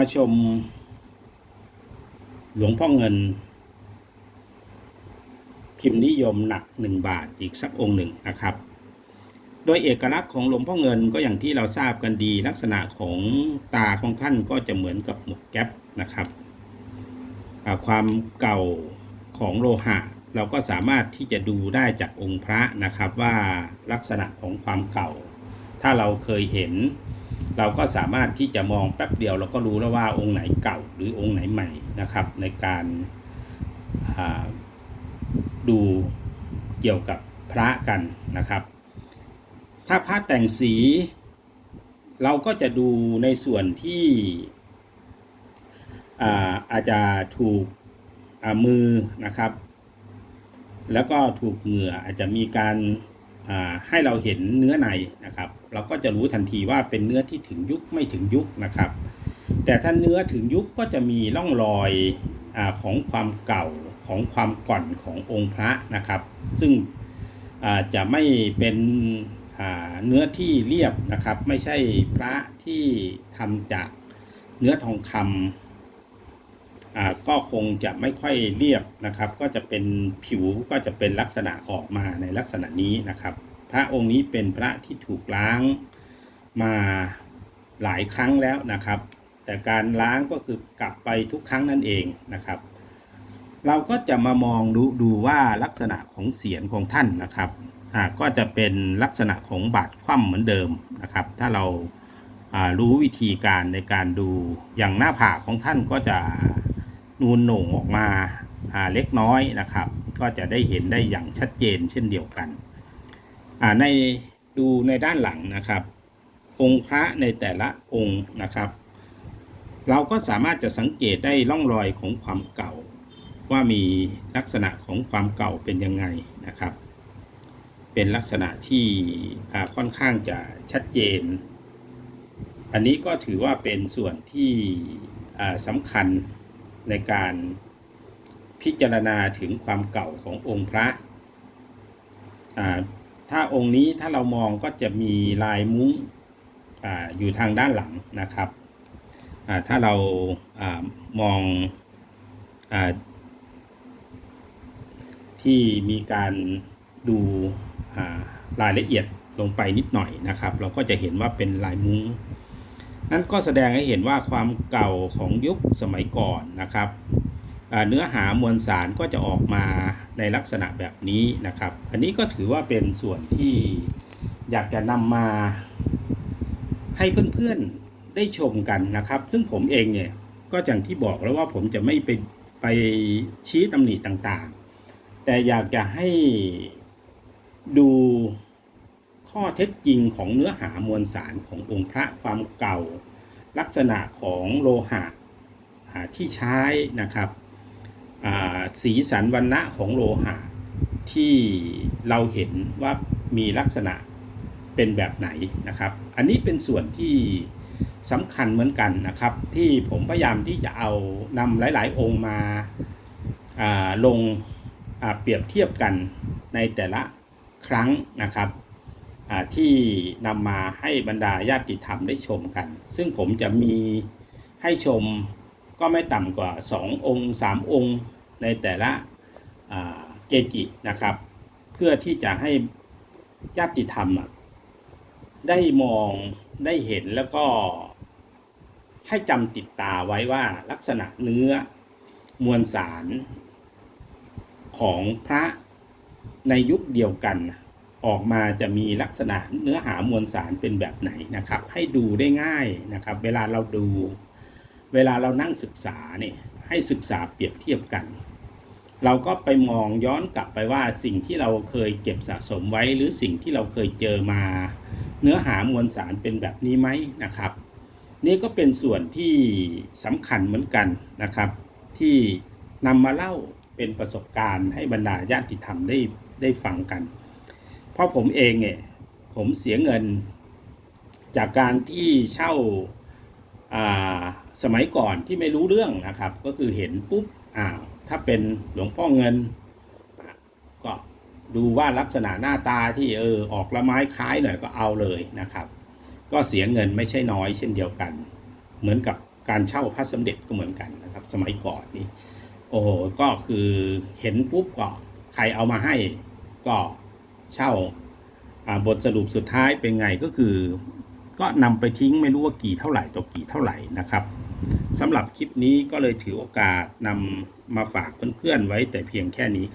มาชม หลวงพ่อเงิน พิมพ์นิยมหนักหนึ่งบาทอีกสักองค์หนึ่งนะครับ โดยเอกลักษณ์ของหลวงพ่อเงินก็อย่างที่เราทราบกันดีลักษณะของตาของท่านก็จะเหมือนกับหมวกแก๊ปนะครับความเก่าของโลหะ เราก็สามารถที่จะดูได้จากองค์พระนะครับว่าลักษณะของความเก่า ถ้าเราเคยเห็น เราก็สามารถที่จะมองแป๊บเดียวเราก็รู้แล้วว่าองค์ไหนเก่าหรือองค์ไหนใหม่นะครับ ในการาดูเกี่ยวกับพระกันนะครับ ถ้าพระแต่งสี เราก็จะดูในส่วนที่อาอาจจะถูกมือนะครับ แล้วก็ถูกเหงื่ออาจจะมีการ ให้เราเห็นเนื้อในนะครับ เราก็จะรู้ทันทีว่าเป็นเนื้อที่ถึงยุคไม่ถึงยุคนะครับ แต่ถ้าเนื้อถึงยุคก็จะมีร่องรอยอของความเก่าของความก่อนขององค์พระนะครับ ซึ่งจะไม่เป็นเนื้อที่เรียบนะครับ ไม่ใช่พระที่ทำจากเนื้อทองคำอ่า ก็คงจะไม่ค่อยเรียบนะครับ ก็จะเป็นผิวก็จะเป็นลักษณะออกมาในลักษณะนี้นะครับ พระองค์นี้เป็นพระที่ถูกล้างมาหลายครั้งแล้วนะครับ แต่การล้างก็คือกลับไปทุกครั้งนั่นเองนะครับ เราก็จะมามองดูดูว่าลักษณะของเสียงของท่านนะครับก็จะเป็นลักษณะของบาดคว่ำเหมือนเดิมนะครับ ถ้าเรารู้วิธีการในการดูอย่างหน้าผากของท่านก็จะ นูนโหน่งออกมาเล็กน้อยนะครับ ก็จะได้เห็นได้อย่างชัดเจนเช่นเดียวกันในดูในด้านหลังนะครับ องค์พระในแต่ละองค์นะครับ เราก็สามารถจะสังเกตได้ร่องรอยของความเก่า ว่ามีลักษณะของความเก่าเป็นยังไงนะครับ เป็นลักษณะที่ค่อนข้างจะชัดเจน อันนี้ก็ถือว่าเป็นส่วนที่สำคัญ ในการพิจารณาถึงความเก่าขององค์พระถ้าองค์นี้ถ้าเรามองก็จะมีลายมุ้งออยู่ทางด้านหลังนะครับ ถ้าเราอมองอที่มีการดูรายละเอียดลงไปนิดหน่อยนะครับ เราก็จะเห็นว่าเป็นลายมุ้ง นั่นก็แสดงให้เห็นว่าความเก่าของยุคสมัยก่อนนะครับเนื้อหามวลสารก็จะออกมาในลักษณะแบบนี้นะครับ อันนี้ก็ถือว่าเป็นส่วนที่อยากจะนำมาให้เพื่อนๆได้ชมกันนะครับ ซึ่งผมเองเนี่ยก็อย่างที่บอกแล้วว่าผมจะไม่ไปไปชี้ตำหนิต่างๆ แต่อยากจะให้ดู ข้อเท็จจริงของเนื้อหามวลสารขององค์พระความเก่า ลักษณะของโลหะที่ใช้นะครับสีสันวันณะของโลหะที่เราเห็นว่ามีลักษณะเป็นแบบไหนนะครับ อันนี้เป็นส่วนที่สำคัญเหมือนกันนะครับ ที่ผมพยายามที่จะเอานำหลาย ๆ องค์มาาลงาเปรียบเทียบกันในแต่ละครั้งนะครับ ที่นำมาให้บรรดาญาติธรรมได้ชมกัน ซึ่งผมจะมีให้ชมก็ไม่ต่ำกว่า 2 องค์ 3 องค์ในแต่ละเกจินะครับ เพื่อที่จะให้ญาติธรรมได้มองได้เห็นแล้วก็ให้จำติดตาไว้ว่าลักษณะเนื้อมวลสารของพระในยุคเดียวกัน ออกมาจะมีลักษณะเนื้อหามวลสารเป็นแบบไหนนะครับ ให้ดูได้ง่ายนะครับ เวลาเราดู เวลาเรานั่งศึกษาเนี่ยให้ศึกษาเปรียบเทียบกัน เราก็ไปมองย้อนกลับไปว่าสิ่งที่เราเคยเก็บสะสมไว้ หรือสิ่งที่เราเคยเจอมา เนื้อหามวลสารเป็นแบบนี้ไหมนะครับ นี่ก็เป็นส่วนที่สำคัญเหมือนกันนะครับ ที่นำมาเล่าเป็นประสบการณ์ให้บรรดาญาติธรรมได้ได้ฟังกัน เพราะผมเองเนี่ยผมเสียเงิน จากการที่เช่าสมัยก่อนที่ไม่รู้เรื่องนะครับ ก็คือเห็นปุ๊บอ้าวถ้าเป็นหลวงพ่อเงิน ก็ดูว่าลักษณะหน้าตาที่เออออกละไม้คล้ายหน่อยก็เอาเลยนะครับ ก็เสียเงินไม่ใช่น้อยเช่นเดียวกัน เหมือนกับการเช่าพระสมเด็จก็เหมือนกันนะครับ สมัยก่อนนี่โอ้โหก็คือเห็นปุ๊บก็ใครเอามาให้ก็ เช่าบทสรุปสุดท้ายเป็นไงก็คือ ก็นำไปทิ้งไม่รู้ว่ากี่เท่าไหร่ต่อกี่เท่าไหร่นะครับสำหรับคลิปนี้ก็เลยถือโอกาสนำมาฝากเพื่อนๆไว้แต่เพียงแค่นี้